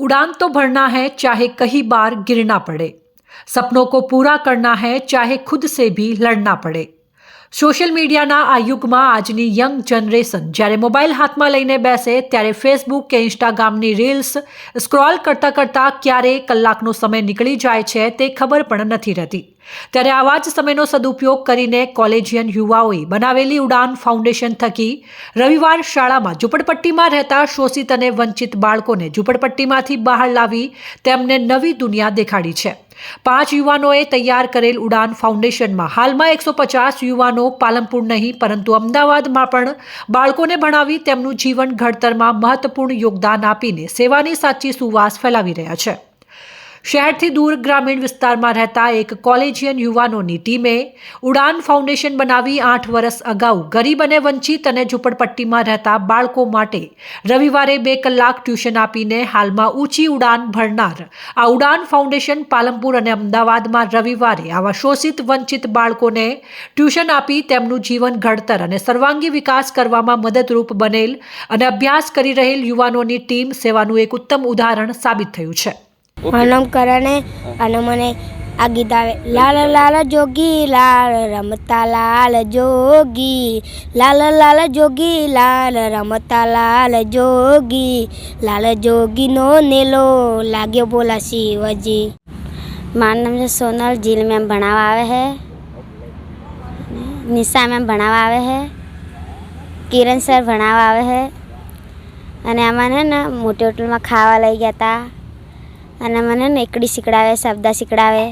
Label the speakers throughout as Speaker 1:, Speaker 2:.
Speaker 1: उड़ान तो भरना है चाहे कहीं बार गिरना पड़े सपनों को पूरा करना है चाहे खुद से भी लड़ना પડે સોશિયલ મીડિયાના આ યુગમાં આજની યંગ જનરેશન જ્યારે મોબાઈલ હાથમાં લઈને બેસે ત્યારે ફેસબુક કે ઇન્સ્ટાગ્રામની રીલ્સ સ્ક્રોલ કરતાં કરતાં ક્યારે કલાકનો સમય નીકળી જાય છે તે ખબર પણ નથી રહેતી ત્યારે આવા જ સમયનો સદુપયોગ કરીને કોલેજિયન યુવાઓએ બનાવેલી ઉડાન ફાઉન્ડેશન થકી રવિવાર શાળામાં ઝૂંપડપટ્ટીમાં રહેતા શોષિત અને વંચિત બાળકોને ઝૂંપડપટ્ટીમાંથી બહાર લાવી તેમને નવી દુનિયા દેખાડી છે. પાંચ યુવાનોએ તૈયાર કરેલ ઉડાન ફાઉન્ડેશનમાં હાલમાં એકસો પચાસ યુવાનો પાલનપુર નહીં, પરંતુ અમદાવાદમાં પણ બાળકોને ભણાવી તેમનું જીવન ઘડતરમાં મહત્વપૂર્ણ યોગદાન આપીને સેવાની સાચી સુવાસ ફેલાવી રહ્યા છે. શહેરથી દૂર ગ્રામીણ વિસ્તારમાં રહેતા એક કોલેજિયન યુવાનોની ટીમે ઉડાન ફાઉન્ડેશન બનાવી આઠ વર્ષ અગાઉ ગરીબ અને વંચિત અને ઝૂંપડપટ્ટીમાં રહેતા બાળકો માટે રવિવારે બે કલાક ટ્યુશન આપીને હાલમાં ઊંચી ઉડાન ભરનાર. આ ઉડાન ફાઉન્ડેશન પાલનપુર અને અમદાવાદમાં રવિવારે આવા શોષિત, વંચિત બાળકોને ટ્યુશન આપી તેમનું જીવન ઘડતર અને સર્વાંગી વિકાસ કરવામાં મદદરૂપ બનેલ અને અભ્યાસ કરી રહેલ યુવાનોની ટીમ સેવાનું એક ઉત્તમ ઉદાહરણ સાબિત થયું છે.
Speaker 2: મારું નામ ને અને મને આ ગીત આવે. લાલ લાલ જોગી લાલ રમતા લાલ જોગી. લાલ લાલ જોગી લાલ રમતા લાલ જોગી. લાલ જોગીનો નેલો લાગ્યો બોલા શિવજી. મારું નામ છે સોનલ. જીલ મેમ ભણાવવા આવે છે નિશા મેમ ભણાવવા આવે છે કિરણ સર ભણાવવા આવે છે અને આમાં ને મોટી હોટલમાં ખાવા લઈ ગયા હતા અને મને ને એકડી શીખડાવે શબ્દા શીખડાવે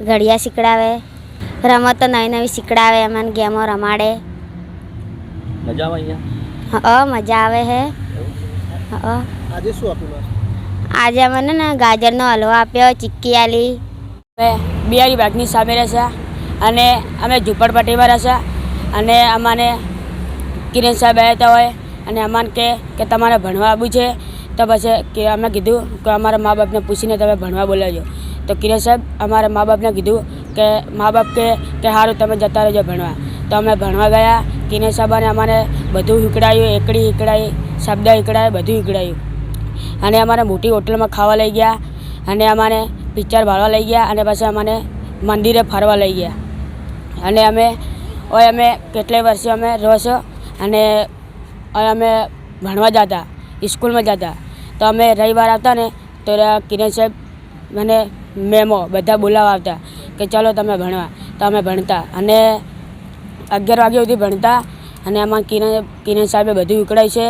Speaker 2: ઘડિયા શીખડાવે રમતો નવી નવી શીખડાવે અમને ગેમો રમાડે.
Speaker 3: મજા આવે અહીંયા?
Speaker 2: હ મજા આવે હે. હ
Speaker 3: આજે શું આપ્યું
Speaker 2: આજે અમને ને ગાજરનો હલવો આપ્યો ચીક્કી આલી.
Speaker 4: બિહારી બાગની સામે રહેશે અને અમે ઝૂંપડપટ્ટીમાં રહેશે અને અમાને કિરણ સાહેબ આવ્યા હોય અને અમાન કે કે તમારે ભણવા આવવું છે તો પછી કે અમે કીધું કે અમારા મા બાપને પૂછીને તમે ભણવા બોલાવજો. તો કિરણ સાહેબ, અમારા મા બાપને કીધું કે મા બાપ કે કે સારું તમે જતા રહેજો ભણવા. તો અમે ભણવા ગયા, કિરણ સાહેબાને અમારે બધું શીખડાયું એકડી શીખડાવી શબ્દ શીખડાય બધું શીખડાયું અને અમારે મોટી હોટલમાં ખાવા લઈ ગયા, અને અમારે પિક્ચર ભાળવા લઈ ગયા, અને પછી અમને મંદિરે ફરવા લઈ ગયા. અને અમે, ઓય અમે કેટલાય વર્ષે અમે રહીશું અને અમે ભણવા જતા. સ્કૂલમાં જતા. તો અમે રવિવાર આવતા ને તો કિરણ સાહેબ મને મેમો બધા બોલાવવા આવતા કે ચાલો તમે ભણવા. તો અમે ભણતા અને અગિયાર વાગ્યા સુધી ભણતા અને આમાં કિરણ કિરણ સાહેબે બધું ઉકળાય છે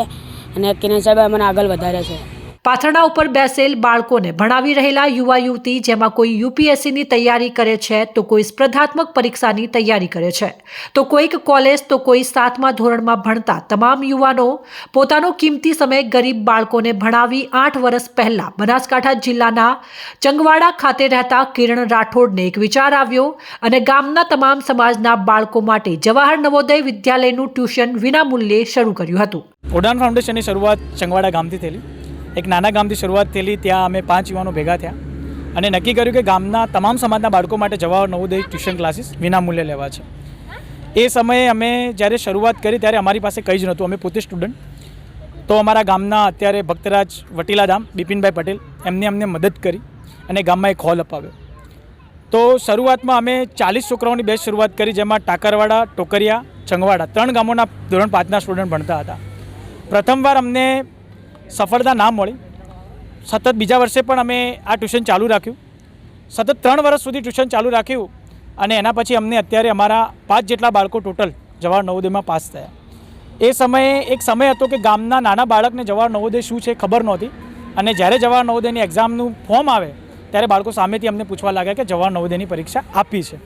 Speaker 4: અને કિરણ સાહેબે અમને આગળ વધારે છે.
Speaker 1: પાથરણા ઉપર બેસેલ બાળકોને ભણાવી રહેલા યુવા યુવતી જેમાં કોઈ યુપીએસસીની તૈયારી કરે છે, તો કોઈ સ્પર્ધાત્મક પરીક્ષાની તૈયારી કરે છે. તો કોઈક કોલેજ, તો કોઈ સાતમા ધોરણમાં ભણતા તમામ યુવાનો પોતાનો કિંમતી સમય ગરીબ બાળકોને ભણાવી આઠ વર્ષ પહેલા બનાસકાંઠા જિલ્લાના ચંગવાડા ખાતે રહેતા કિરણ રાઠોડને એક વિચાર આવ્યો અને ગામના તમામ સમાજના બાળકો માટે જવાહર નવોદય વિદ્યાલયનું ટ્યુશન વિનામૂલ્યે શરૂ કર્યું હતું.
Speaker 5: ઉડાન ફાઉન્ડેશનની શરૂઆત ચંગવાડા ગામથી થયેલી. એક નાના ગામથી શરૂઆત થયેલી, ત્યાં અમે પાંચ યુવાનો ભેગા થયા. અને નક્કી કર્યું કે ગામના તમામ સમાજના બાળકો માટે જવાહર નવોદય ટ્યુશન ક્લાસીસ વિનામૂલ્યે લેવા છે. એ સમયે અમે જ્યારે શરૂઆત કરી ત્યારે અમારી પાસે કંઈ જ નહોતું. અમે પોતે સ્ટુડન્ટ. તો અમારા ગામના અત્યારે ભક્તરાજ વટીલાધામ, બિપિનભાઈ પટેલ, એમને અમને મદદ કરી અને ગામમાં એક હોલ અપાવ્યો. તો શરૂઆતમાં અમે ચાલીસ છોકરાઓની બેચ શરૂઆત કરી, જેમાં ટાકરવાડા, ટોકરિયા ચંગવાડા ત્રણ ગામોના ધોરણ પાંચના સ્ટુડન્ટ ભણતા હતા. પ્રથમવાર અમને સફળતા ના મળી. સતત બીજા વર્ષે પણ અમે આ ટ્યુશન ચાલુ રાખ્યું. સતત ત્રણ વર્ષ સુધી ટ્યુશન ચાલુ રાખ્યું અને એના પછી અમને અત્યારે અમારા પાંચ જેટલા બાળકો ટોટલ જવાહર નવોદયમાં પાસ થયા. એ સમયે એક સમય હતો કે ગામના નાના બાળકને જવાહર નવોદય શું છે ખબર નહોતી અને જ્યારે જવાહર નવોદયની એક્ઝામનું ફોર્મ આવે ત્યારે બાળકો સામેથી અમને પૂછવા લાગ્યા કે જવાહર નવોદયની પરીક્ષા આપી છે.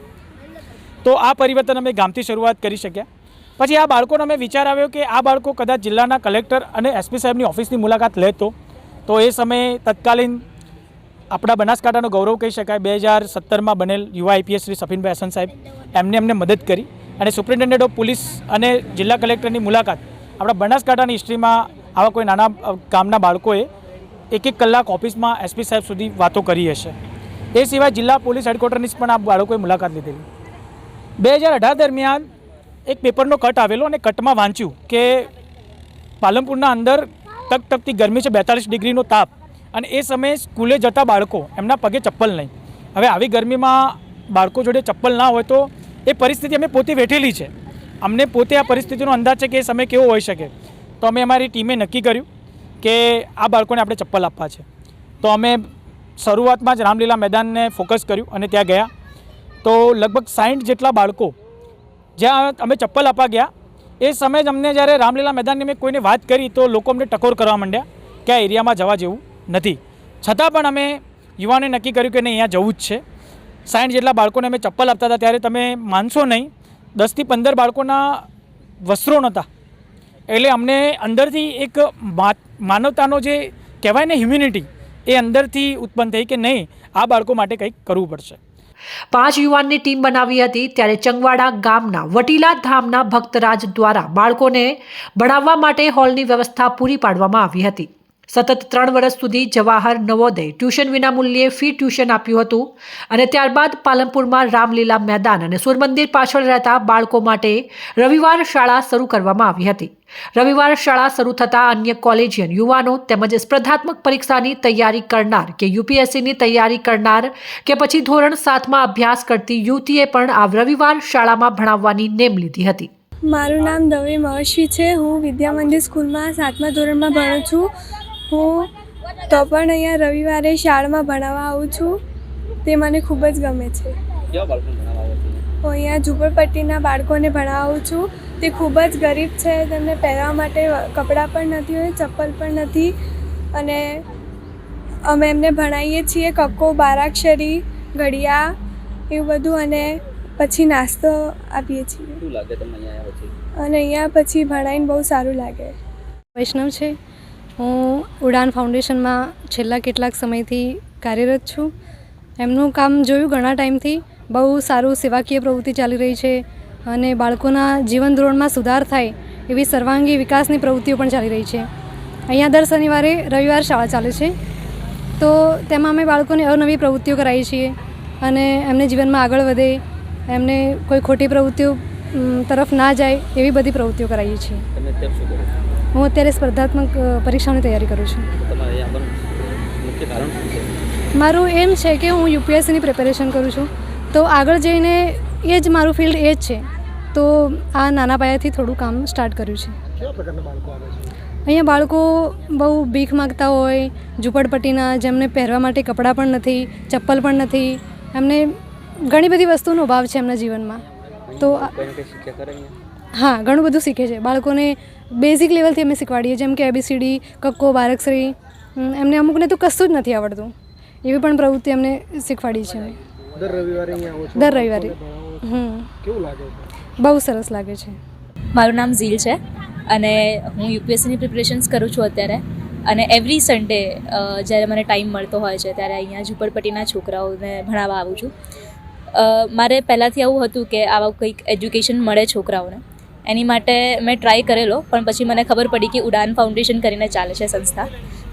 Speaker 5: તો આ પરિવર્તન અમે ગામથી શરૂઆત કરી શક્યા. પછી આ બાળકોનો અમે વિચાર આવ્યો કે આ બાળકો કદાચ જિલ્લાના કલેક્ટર અને એસપી સાહેબની ઓફિસની મુલાકાત લેતો તો. એ સમયે તત્કાલીન આપણા બનાસકાંઠાનો ગૌરવ કહી શકાય, બે હજાર સત્તરમાં બનેલ યુવા આઈપીએસ શ્રી સફીનભાઈ હસન સાહેબ એમને એમને મદદ કરી અને સુપ્રિન્ટેન્ડન્ટ ઓફ પોલીસ અને જિલ્લા કલેક્ટરની મુલાકાત. આપણા બનાસકાંઠાની હિસ્ટ્રીમાં આવા કોઈ નાના ગામના બાળકોએ એક એક કલાક ઓફિસમાં એસપી સાહેબ સુધી વાતો કરી હશે. એ સિવાય જિલ્લા પોલીસ હેડક્વાર્ટરની પણ આ બાળકોએ મુલાકાત લીધેલી. બે હજાર અઢાર દરમિયાન એક પેપરનો કટ આવેલો અને કટમાં વાંચ્યું કે પાલનપુરના અંદર ટકટકતી ગરમી છે, બેતાળીસ ડિગ્રીનો તાપ. અને એ સમયે સ્કૂલે જતા બાળકો, એમના પગે ચપ્પલ નહીં. હવે આવી ગરમીમાં બાળકો જોડે ચપ્પલ ના હોય તો એ પરિસ્થિતિ અમે પોતે વેઠેલી છે. અમને પોતે આ પરિસ્થિતિનો અંદાજ છે કે એ સમય કેવો હોઈ શકે. તો અમે અમારી ટીમે નક્કી કર્યું કે આ બાળકોને આપણે ચપ્પલ આપવા છે. તો અમે શરૂઆતમાં જ રામલીલા મેદાનને ફોકસ કર્યું અને ત્યાં ગયા. તો લગભગ સાઠ જેટલા બાળકો જ્યાં અમે ચપ્પલ આપવા ગયા, એ સમયે જ અમને જ્યારે રામલીલા મેદાનની મેં કોઈને વાત કરી તો લોકો અમને ટકોર કરવા માંડ્યા કે આ એરિયામાં જવા જેવું નથી. છતાં પણ અમે યુવાને નક્કી કર્યું કે નહીં, અહીંયા જવું જ છે. સાઠ જેટલા બાળકોને અમે ચપ્પલ આપતા હતા, ત્યારે તમે માનશો નહીં, દસથી પંદર બાળકોના વસ્ત્રો નહોતા. એટલે અમને અંદરથી એક માનવતાનો જે કહેવાય ને હ્યુમિનિટી એ અંદરથી ઉત્પન્ન થઈ કે નહીં, આ બાળકો માટે કંઈક કરવું પડશે.
Speaker 1: પાંચ યુવાનની ટીમ બનાવી હતી ત્યારે ચંગવાડા ગામના વટીલા ધામના ભક્તરાજ દ્વારા બાળકોને ભણાવવા માટે હોલની વ્યવસ્થા પૂરી પાડવામાં આવી હતી. સતત ત્રણ વર્ષ સુધી જવાહર નવોદય ટ્યુશન વિનામૂલ્યે ફી ટ્યુશન આપ્યું હતું અને ત્યારબાદ પાલનપુરમાં રામલીલા મેદાન અને સૂર્યમંદિર પાછળ રહેતા બાળકો માટે રવિવાર શાળા શરૂ કરવામાં આવી હતી. રવિવાર શાળા શરૂ થતાં અન્ય કોલેજિયન યુવાનો તેમજ સ્પર્ધાત્મક પરીક્ષાની તૈયારી કરનાર કે યુપીએસસીની તૈયારી કરનાર કે પછી ધોરણ સાતમાં અભ્યાસ કરતી યુવતીએ પણ આ રવિવાર શાળામાં ભણાવવાની નેમ લીધી હતી.
Speaker 6: મારું નામ દવે મહર્ષિ છે. હું વિદ્યા મંદિર સ્કૂલમાં સાતમા ધોરણમાં ભણું છું. હું? તો પણ અહીંયા રવિવારે શાળામાં ભણાવવા આવું છું. તે મને ખૂબ જ ગમે છે. હું અહીંયા ઝૂંપડપટ્ટીના બાળકોને ભણાવું છું. તે ખૂબ જ ગરીબ છે. તેમને પહેરવા માટે કપડાં પણ નથી હોય ચપ્પલ પણ નથી. અને અમે એમને ભણાવીએ છીએ કક્કો બારાક્ષરી ઘડિયા એવું બધું અને પછી નાસ્તો આપીએ છીએ. અને અહીંયા પછી ભણાવીને બહુ સારું લાગે.
Speaker 7: વૈષ્ણવ છે. હું ઉડાન ફાઉન્ડેશનમાં છેલ્લા કેટલાક સમયથી કાર્યરત છું. એમનું કામ જોયું ઘણા ટાઈમથી. બહુ સારું સેવાકીય પ્રવૃત્તિ ચાલી રહી છે અને બાળકોના જીવન ધોરણમાં સુધાર થાય એવી સર્વાંગી વિકાસની પ્રવૃત્તિઓ પણ ચાલી રહી છે. અહીંયા દર શનિવારે રવિવાર શાળા ચાલે છે. તો તેમાં અમે બાળકોને અવનવી પ્રવૃત્તિઓ કરાવીએ છીએ અને એમને જીવનમાં આગળ વધે, એમને કોઈ ખોટી પ્રવૃત્તિઓ તરફ ના જાય એવી બધી પ્રવૃત્તિઓ કરાવીએ છીએ. હું અત્યારે સ્પર્ધાત્મક પરીક્ષાની તૈયારી કરું છું.
Speaker 3: તો તમારે અહીંયા આવવાનું મુખ્ય કારણ શું છે?
Speaker 7: મારું એમ છે કે હું યુપીએસસીની પ્રિપેરેશન કરું છું. તો આગળ જઈને એ જ મારું ફિલ્ડ એ જ છે. તો આ નાના પાયાથી થોડું કામ સ્ટાર્ટ કર્યું છે.
Speaker 3: કેવા પ્રકારના બાળકો આવે છે?
Speaker 7: અહીંયા બાળકો બહુ ભીખ માગતા હોય ઝૂંપડપટ્ટીના જેમને પહેરવા માટે કપડાં પણ નથી ચપ્પલ પણ નથી. એમને ઘણી બધી વસ્તુનો અભાવ છે એમના જીવનમાં. તો હા ઘણું બધું શીખે છે. બાળકોને બેઝિક લેવલથી અમે શીખવાડીએ જેમ કે એબીસીડી કક્કો બારકશ્રી એમને અમુકને તો કશું જ નથી આવડતું. એવી પણ પ્રવૃત્તિ અમને શીખવાડી છે.
Speaker 3: દર રવિવારે
Speaker 7: દર રવિવારે. હમ.
Speaker 3: કેવું લાગે
Speaker 7: બહુ સરસ લાગે છે.
Speaker 8: મારું નામ ઝીલ છે અને હું યુપીએસસીની પ્રિપરેશન્સ કરું છું અત્યારે. અને એવરી સન્ડે જ્યારે મને ટાઈમ મળતો હોય છે ત્યારે અહીંયા ઝૂંપડપટ્ટીના છોકરાઓને ભણાવવા આવું છું. મારે પહેલાંથી આવું હતું કે આવા કંઈક એજ્યુકેશન મળે છોકરાઓને. એની માટે મેં ટ્રાય કરેલો, પણ પછી મને ખબર પડી કે ઉડાન ફાઉન્ડેશન કરીને ચાલે છે સંસ્થા.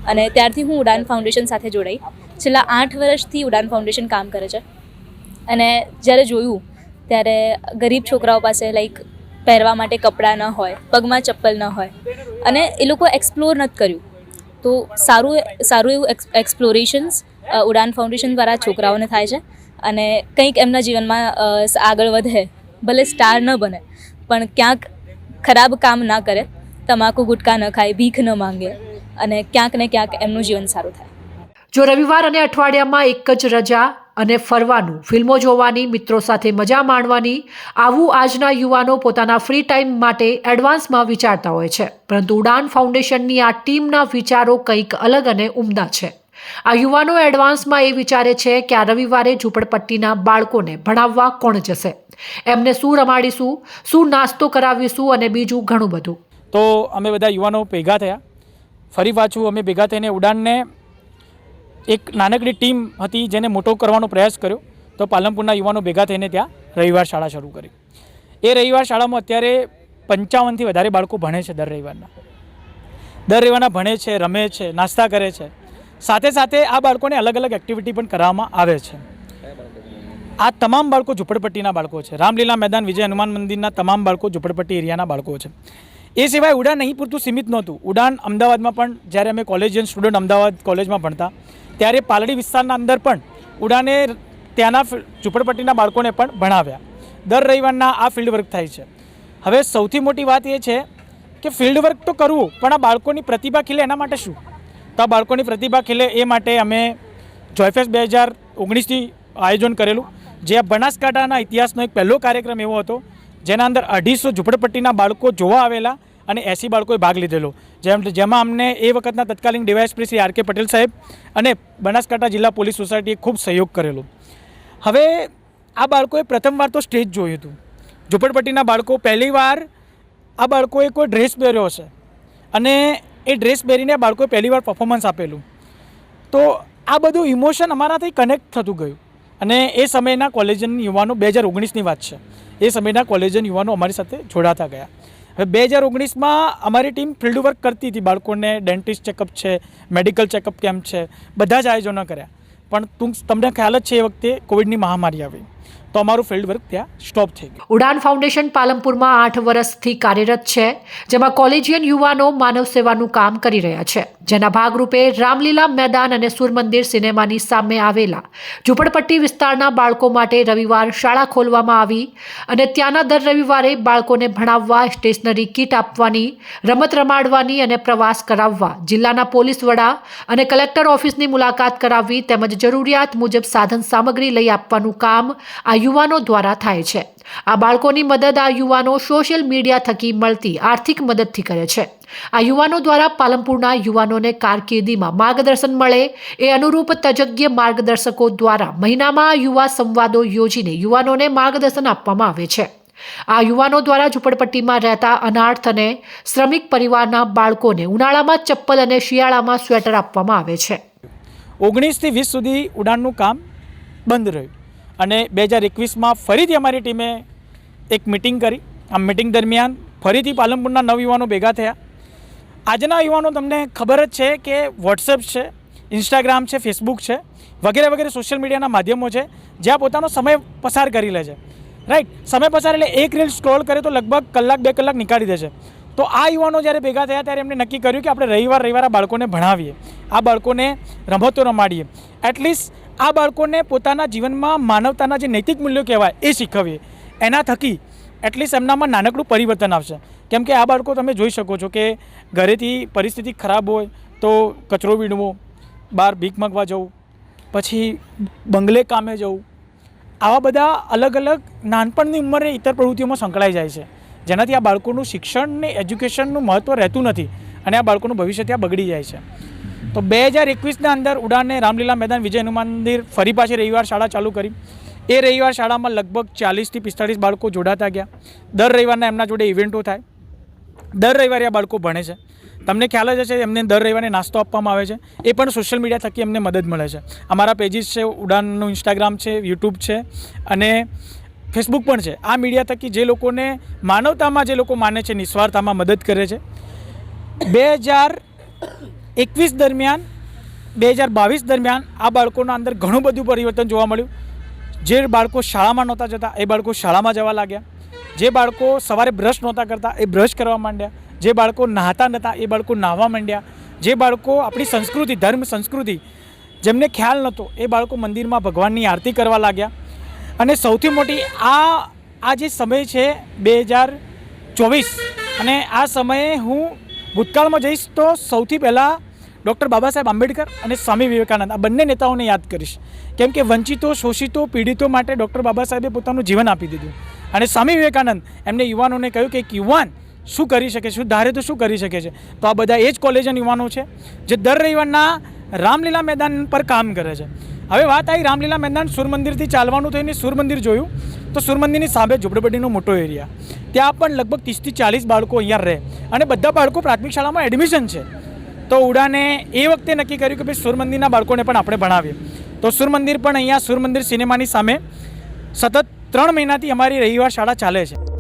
Speaker 8: અને ત્યારથી હું ઉડાન ફાઉન્ડેશન સાથે જોડાઈ. છેલ્લા આઠ વર્ષથી ઉડાન ફાઉન્ડેશન કામ કરે છે. અને જ્યારે જોયું, ત્યારે ગરીબ છોકરાઓ પાસે લાઈક પહેરવા માટે કપડાં ન હોય, પગમાં ચપ્પલ ન હોય, અને એ લોકો એક્સપ્લોર નથી કર્યું. તો સારું સારું એવું એક્સપ્લોરેશન્સ ઉડાન ફાઉન્ડેશન દ્વારા છોકરાઓને થાય છે. અને કંઈક એમના જીવનમાં આગળ વધે, ભલે સ્ટાર ન બને. પણ ક્યાંક ખરાબ કામ ના કરે, તમાકુ ગુટકા ન ખાય, ભીખ ન માંગે અને ક્યાંક ને ક્યાંક એમનું જીવન સારું થાય.
Speaker 1: જો રવિવાર અને અઠવાડિયામાં એક જ રજા અને ફરવાનું, ફિલ્મો જોવાની, મિત્રો સાથે મજા માણવાની, આવું આજના યુવાનો પોતાના ફ્રી ટાઈમ માટે એડવાન્સમાં વિચારતા હોય છે. પરંતુ ઉડાન ફાઉન્ડેશનની આ ટીમના વિચારો કંઈક અલગ અને ઉમદા છે. આ યુવાનો એડવાન્સમાં એ વિચારે છે કે આ રવિવારે ઝૂંપડપટ્ટીના બાળકોને ભણાવવા કોણ જશે? એમને શું રમાડીશું? શું નાસ્તો કરાવીશું? અને બીજું ઘણું બધું.
Speaker 5: તો અમે બધા યુવાનો ભેગા થયા. ફરી પાછું અમે ભેગા થઈને ઉડાનને એક નાનકડી ટીમ હતી જેને મોટો કરવાનો પ્રયાસ કર્યો. તો પાલનપુરના યુવાનો ભેગા થઈને ત્યાં રવિવાર શાળા શરૂ કરી. એ રવિવાર શાળામાં અત્યારે પંચાવનથી વધારે બાળકો ભણે છે દર રવિવારના. દર રવિવારના ભણે છે, રમે છે, નાસ્તા કરે છે. સાથે સાથે આ બાળકોને અલગ અલગ એક્ટિવિટી પણ કરવામાં આવે છે. આ તમામ બાળકો ઝૂંપડપટ્ટીના બાળકો છે. રામલીલા મેદાન, વિજય હનુમાન મંદિરના તમામ બાળકો ઝૂંપડપટ્ટી એરિયાના બાળકો છે. એ સિવાય ઉડાન અહીં પૂરતું સીમિત નહોતું. ઉડાન અમદાવાદમાં પણ, જ્યારે અમે કોલેજિયન સ્ટુડન્ટ અમદાવાદ કોલેજમાં ભણતા, ત્યારે પાલડી વિસ્તારના અંદર પણ ઉડાને ત્યાંના ઝૂંપડપટ્ટીના બાળકોને પણ ભણાવ્યા. દર રવિવારના આ ફિલ્ડ વર્ક થાય છે. હવે સૌથી મોટી વાત એ છે કે ફિલ્ડ વર્ક તો કરવું, પણ આ બાળકોની પ્રતિભા ખીલે એના માટે શું? તો બાળકોની પ્રતિભા ખીલે એ માટે અમે જોયફેસ બે હજાર ઓગણીસથી આયોજન કરેલું. જે બનાસકાંઠાના ઇતિહાસનો એક પહેલો કાર્યક્રમ એવો હતો, જેના અંદર અઢીસો ઝૂંપડપટ્ટીના બાળકો જોવા આવેલા અને એસી બાળકોએ ભાગ લીધેલો. જેમ જેમાં અમને એ વખતના તત્કાલીન DYSP Shri R K Patel સાહેબ અને બનાસકાંઠા જિલ્લા પોલીસ સોસાયટીએ ખૂબ સહયોગ કરેલો. હવે આ બાળકોએ પ્રથમવાર તો સ્ટેજ જોયું હતું. ઝૂંપડપટ્ટીના બાળકો પહેલીવાર આ બાળકોએ કોઈ ડ્રેસ પહેર્યો હશે. અને એ ડ્રેસ પહેરીને બાળકોએ બાળકોએ પહેલીવાર પરફોર્મન્સ આપેલું. તો આ બધું ઇમોશન અમારાથી કનેક્ટ થતું ગયું. અને એ સમયના કોલેજન યુવાનો બે હજાર ઓગણીસની વાત છે. એ સમયના કોલેજન યુવાનો અમારી સાથે જોડાતા ગયા. હવે બે હજાર ઓગણીસમાં અમારી ટીમ ફિલ્ડ વર્ક કરતી હતી બાળકોને, ડેન્ટિસ્ટ ચેકઅપ છે, મેડિકલ ચેકઅપ કેમ્પ છે, બધા જ આયોજનો કર્યા. પણ તું તમને ખ્યાલ જ છે એ વખતે કોવિડની મહામારી આવી. તો અમારું ફિલ્ડ વર્ક ત્યાં સ્ટોપ થઈ ગયું.
Speaker 1: ઉડાન ફાઉન્ડેશન પાલનપુરમાં આઠ વર્ષથી કાર્યરત છે, જેમાં કોલેજિયન યુવાનો માનવ સેવાનું કામ કરી રહ્યા છે. જેના ભાગરૂપે રામલીલા મેદાન અને સૂરમંદિર સિનેમાની સામે આવેલા ઝૂંપડપટ્ટી વિસ્તારના બાળકો માટે રવિવાર શાળા ખોલવામાં આવી અને ત્યાંના દર રવિવારે બાળકોને ભણાવવા, સ્ટેશનરી કીટ આપવાની, રમત રમાડવાની અને પ્રવાસ કરાવવા જિલ્લાના પોલીસ વડા અને કલેક્ટર ઓફિસની મુલાકાત કરાવવી તેમજ જરૂરિયાત મુજબ સાધન સામગ્રી લઈ આપવાનું કામ આ યુવાનો દ્વારા થાય છે. આ બાળકોની મદદ આ યુવાનો સોશિયલ મીડિયા થકી મળતી આર્થિક મદદથી કરે છે. આ યુવાનો દ્વારા પાલનપુરના યુવાનોને કારકિર્દીમાં માર્ગદર્શન મળે. એ અનુરૂપ તજજ્ઞ માર્ગદર્શકો દ્વારા મહિનામાં યુવા સંવાદો યોજીને યુવાનોને માર્ગદર્શન આપવામાં આવે છે. આ યુવાનો દ્વારા ઝૂંપડપટ્ટીમાં રહેતા અનાર્થ અને શ્રમિક પરિવારના બાળકોને ઉનાળામાં ચપ્પલ અને શિયાળામાં સ્વેટર આપવામાં આવે છે.
Speaker 5: ઓગણીસથી વીસ સુધી ઉડાનનું કામ બંધ રહ્યું. અને બે હજાર એકવીસમાં ફરીથી અમારી ટીમે એક મિટિંગ કરી. આ મિટિંગ દરમિયાન ફરીથી પાલનપુરના નવયુવાનો ભેગા થયા. આજના યુવાનો તમને ખબર જ છે કે વોટ્સએપ છે, ઇન્સ્ટાગ્રામ છે, ફેસબુક છે, વગેરે વગેરે સોશિયલ મીડિયાના માધ્યમો છે, જ્યાં પોતાનો સમય પસાર કરી લે છે. રાઈટ, સમય પસાર એટલે એક રીલ સ્ક્રોલ કરે તો લગભગ કલાક, બે કલાક નીકાળી દે છે. તો આ યુવાનો જ્યારે ભેગા થયા ત્યારે એમણે નક્કી કર્યું કે આપણે રવિવાર રવિવાર આ બાળકોને ભણાવીએ, આ બાળકોને રમતો રમાડીએ. એટલીસ્ટ આ બાળકોને પોતાના જીવનમાં માનવતાના જે નૈતિક મૂલ્યો કહેવાય એ શીખવીએ. એના થકી એટલીસ્ટ એમનામાં નાનકડું પરિવર્તન આવશે. કેમ કે આ બાળકો તમે જોઈ શકો છો કે ઘરેથી પરિસ્થિતિ ખરાબ હોય તો કચરો વીણવો, બહાર ભીખ માગવા જવું, પછી બંગલે કામે જવું. આવા બધા અલગ અલગ નાનપણની ઉંમરે ઇતર પ્રવૃત્તિઓમાં સંકળાઈ જાય છે. જેનાથી આ બાળકોનું શિક્ષણ ને એજ્યુકેશનનું મહત્ત્વ રહેતું નથી અને આ બાળકોનું ભવિષ્ય ત્યાં બગડી જાય છે. તો બે હજાર એકવીસના અંદર ઉડાને રામલીલા મેદાન વિજય હનુમાન મંદિર ફરી પાછી રવિવાર શાળા ચાલુ કરી. એ રવિવાર શાળામાં લગભગ ચાલીસથી પિસ્તાળીસ બાળકો જોડાતા ગયા. દર રવિવારના એમના જોડે ઇવેન્ટો થાય. દર રવિવારે આ બાળકો ભણે છે. તમને ખ્યાલ જ હશે એમને દર રવિવારે નાસ્તો આપવામાં આવે છે. એ પણ સોશિયલ મીડિયા થકી એમને મદદ મળે છે. અમારા પેજીસ છે, ઉડાનનું ઇન્સ્ટાગ્રામ છે યુટ્યુબ છે અને ફેસબુક પણ છે. આ મીડિયા થકી જે લોકોને માનવતામાં જે લોકો માને છે, નિસ્વાર્થામાં મદદ કરે છે. બે હજાર એકવીસ દરમિયાન, બે હજાર બાવીસ દરમિયાન આ બાળકોના અંદર ઘણું બધું પરિવર્તન જોવા મળ્યું. જે બાળકો શાળામાં નહોતા જતા, એ બાળકો શાળામાં જવા લાગ્યા. જે બાળકો સવારે બ્રશ નહોતા કરતા, એ બ્રશ કરવા માંડ્યા. જે બાળકો નહાતા નહોતા એ બાળકો નાહવા માંડ્યા. જે બાળકો આપણી સંસ્કૃતિ, ધર્મ, સંસ્કૃતિ જેમને ખ્યાલ નહોતો, એ બાળકો મંદિરમાં ભગવાનની આરતી કરવા લાગ્યા. અને સૌથી મોટી આ આ જે સમય છે બે હજાર ચોવીસ, અને આ સમયે હું ભૂતકાળમાં જઈશ તો સૌથી પહેલાં ડૉક્ટર બાબા સાહેબ આંબેડકર અને સ્વામી વિવેકાનંદ, આ બંને નેતાઓને યાદ કરીશ. કેમ કે વંચિતો, શોષિતો, પીડિતો માટે ડૉક્ટર બાબા સાહેબે પોતાનું જીવન આપી દીધું. અને સ્વામી વિવેકાનંદ એમને યુવાનોને કહ્યું કે એક યુવાન શું કરી શકે શું ધારે તો શું કરી શકે છે? તો આ બધા એ જ કોલેજના યુવાનો છે, જે દર રવિવારના રામલીલા મેદાન પર કામ કરે છે. હવે વાત આવી રામલીલા મેદાન સૂરમંદિરથી ચાલવાનું થઈને સૂરમંદિર જોયું, તો સૂરમંદિરની સામે ઝુંપડપટ્ટીનો મોટો એરિયા. ત્યાં પણ લગભગ ત્રીસથી ચાલીસ બાળકો અહીંયા રહે. અને બધા બાળકો પ્રાથમિક શાળામાં એડમિશન છે. તો ઉડાને એ વખતે નક્કી કર્યું કે ભાઈ સૂરમંદિરના બાળકોને પણ આપણે ભણાવીએ. તો સૂરમંદિર પણ અહીંયા સૂરમંદિર સિનેમાની સામે સતત ત્રણ મહિનાથી અમારી રવિવાર શાળા ચાલે છે.